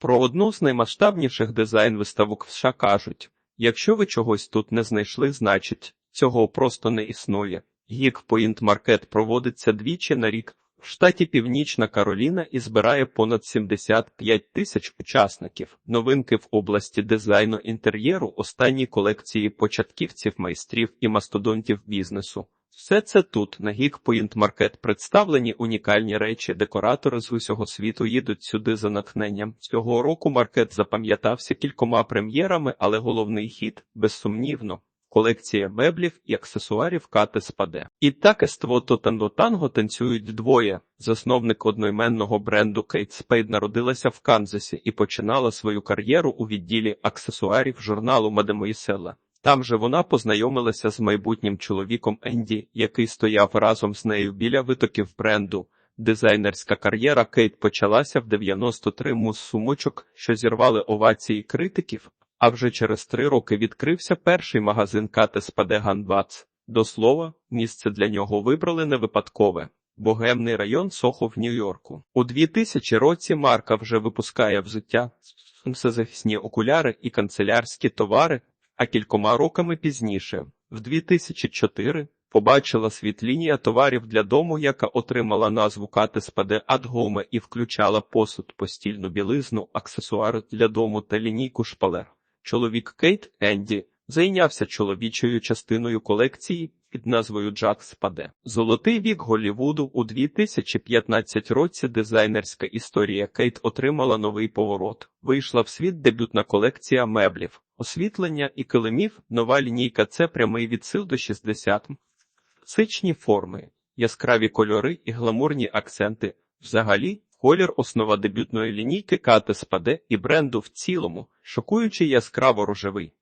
Про одну з наймасштабніших дизайн-виставок в США кажуть: якщо ви чогось тут не знайшли, значить цього просто не існує. Point Market проводиться двічі на рік в штаті Північна Кароліна і збирає понад 75 тисяч учасників. Новинки в області дизайну інтер'єру, останні колекції початківців, майстрів і мастодонтів бізнесу. Все це тут, на Geek Point Market, представлені унікальні речі. Декоратори з усього світу їдуть сюди за натхненням. Цього року маркет запам'ятався кількома прем'єрами, але головний хід, безсумнівно, колекція меблів і аксесуарів Кати Спаде. І так ество Тотанго Танго танцюють двоє. Засновник одноіменного бренду Кейт Спейд народилася в Канзасі і починала свою кар'єру у відділі аксесуарів журналу Мадемуїсела. Там же вона познайомилася з майбутнім чоловіком Енді, який стояв разом з нею біля витоків бренду. Дизайнерська кар'єра Кейт почалася в 93 му з сумочок, що зірвали овації критиків, а вже через три роки відкрився перший магазин Кати Спаде Ганбац. До слова, місце для нього вибрали не випадкове. Богемний район Сохо в Нью-Йорку. У 2000 році марка вже випускає взуття, сонцезахисні окуляри і канцелярські товари, а кількома роками пізніше, в 2004, побачила світ лінія товарів для дому, яка отримала назву Кати Спаде Адгоме і включала посуд, постільну білизну, аксесуари для дому та лінійку шпалер. Чоловік Кейт Енді зайнявся чоловічою частиною колекції під назвою Джак Спаде. Золотий вік Голлівуду у 2015 році дизайнерська історія Кейт отримала новий поворот. Вийшла в світ дебютна колекція меблів, освітлення і килимів. Нова лінійка це прямий відсил до 60 Сичні форми, яскраві кольори і гламурні акценти. Взагалі, колір основа дебютної лінійки Кати Спаде і бренду в цілому, шокуючи яскраво рожевий,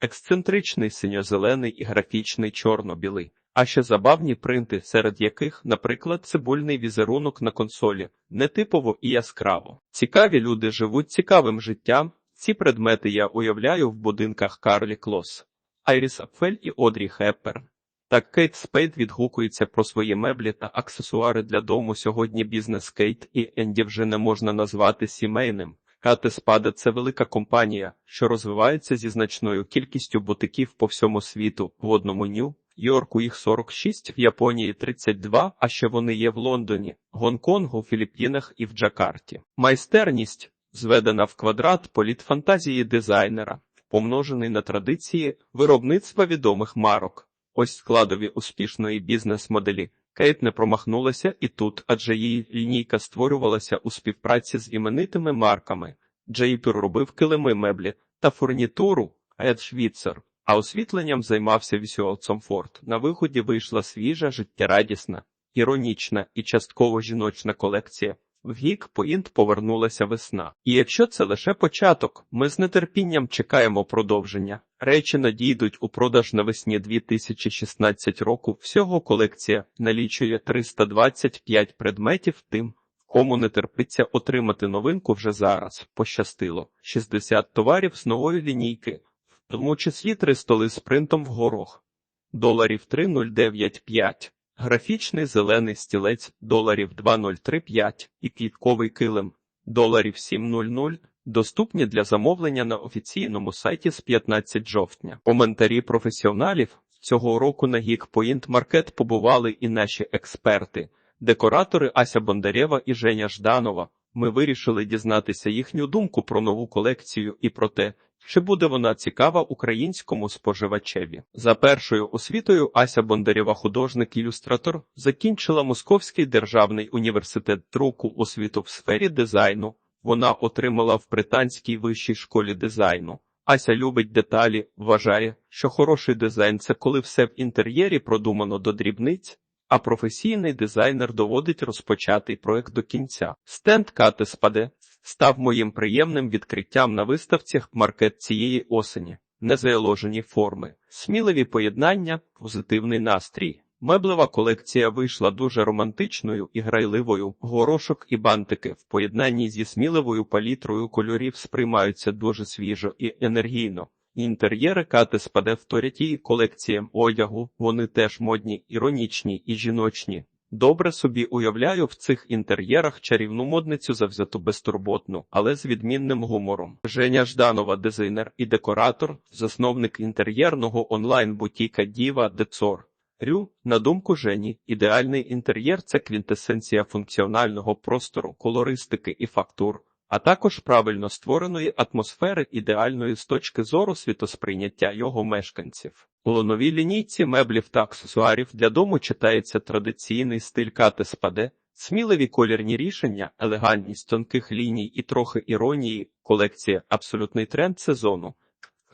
ексцентричний синьо-зелений і графічний чорно-білий, а ще забавні принти, серед яких, наприклад, цибульний візерунок на консолі, нетипово і яскраво. Цікаві люди живуть цікавим життям. Ці предмети я уявляю в будинках Карлі Клос, Айріс Апфель і Одрі Хеппер. Так Кейт Спейд відгукується про свої меблі та аксесуари для дому. Сьогодні бізнес Кейт і Енді вже не можна назвати сімейним. Кати Спада це велика компанія, що розвивається зі значною кількістю бутиків по всьому світу. В одному нью Йорку їх 46, в Японії 32, а ще вони є в Лондоні, Гонконгу, Філіппінах і в Джакарті. Майстерність зведена в квадрат політ фантазії дизайнера, помножений на традиції виробництва відомих марок. Ось складові успішної бізнес-моделі. Кейт не промахнулася і тут, адже її лінійка створювалася у співпраці з іменитими марками. Джейпір робив килими меблі та фурнітуру, Ед Швіцер, а освітленням займався Вісюал Форд. На виході вийшла свіжа, життєрадісна, іронічна і частково жіночна колекція. В гік поінт повернулася весна. І якщо це лише початок, ми з нетерпінням чекаємо продовження. Речі надійдуть у продаж навесні 2016 року. Всього колекція налічує 325 предметів. Тим, кому не терпиться отримати новинку вже зараз. Пощастило 60 товарів з нової лінійки, в тому числі три столи з принтом в горох. Доларів 3095. Графічний зелений стілець доларів 2035 і квітковий килим доларів 700 доступні для замовлення на офіційному сайті з 15 жовтня. Коментарі професіоналів цього року на Geekpoint Market побували і наші експерти, декоратори Ася Бондарєва і Женя Жданова. Ми вирішили дізнатися їхню думку про нову колекцію і про те, чи буде вона цікава українському споживачеві? За першою освітою Ася Бондарєва, художник-ілюстратор, закінчила Московський державний університет друку освіту в сфері дизайну. Вона отримала в Британській вищій школі дизайну. Ася любить деталі, вважає, що хороший дизайн це коли все в інтер'єрі продумано до дрібниць, а професійний дизайнер доводить розпочатий проект до кінця. Стенд Кати спаде став моїм приємним відкриттям на виставцях маркет цієї осені, незаложені форми, сміливі поєднання, позитивний настрій. Меблева колекція вийшла дуже романтичною і грайливою. Горошок і бантики в поєднанні зі сміливою палітрою кольорів сприймаються дуже свіжо і енергійно. Інтер'єри кати спаде вторять її колекціям одягу. Вони теж модні, іронічні і жіночні. Добре собі уявляю в цих інтер'єрах чарівну модницю завзяту безтурботну, але з відмінним гумором. Женя Жданова, дизайнер і декоратор, засновник інтер'єрного онлайн-бутіка Діва Децор. Рю, на думку Жені, ідеальний інтер'єр це квінтесенція функціонального простору, колористики і фактур, а також правильно створеної атмосфери ідеальної з точки зору світосприйняття його мешканців. У лоновій лінійці меблів та аксесуарів для дому читається традиційний стиль кати спаде, сміливі колірні рішення, елегантність тонких ліній і трохи іронії, колекція абсолютний тренд сезону.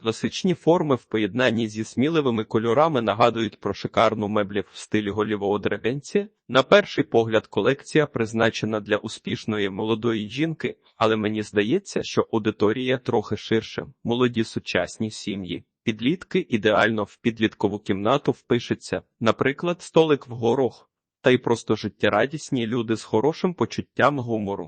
Класичні форми в поєднанні зі сміливими кольорами нагадують про шикарну меблів в стилі голівого древенці. На перший погляд, колекція призначена для успішної молодої жінки, але мені здається, що аудиторія трохи ширше. Молоді сучасні сім'ї. Підлітки ідеально в підліткову кімнату впишеться, наприклад, столик в горох, та й просто життєрадісні люди з хорошим почуттям гумору.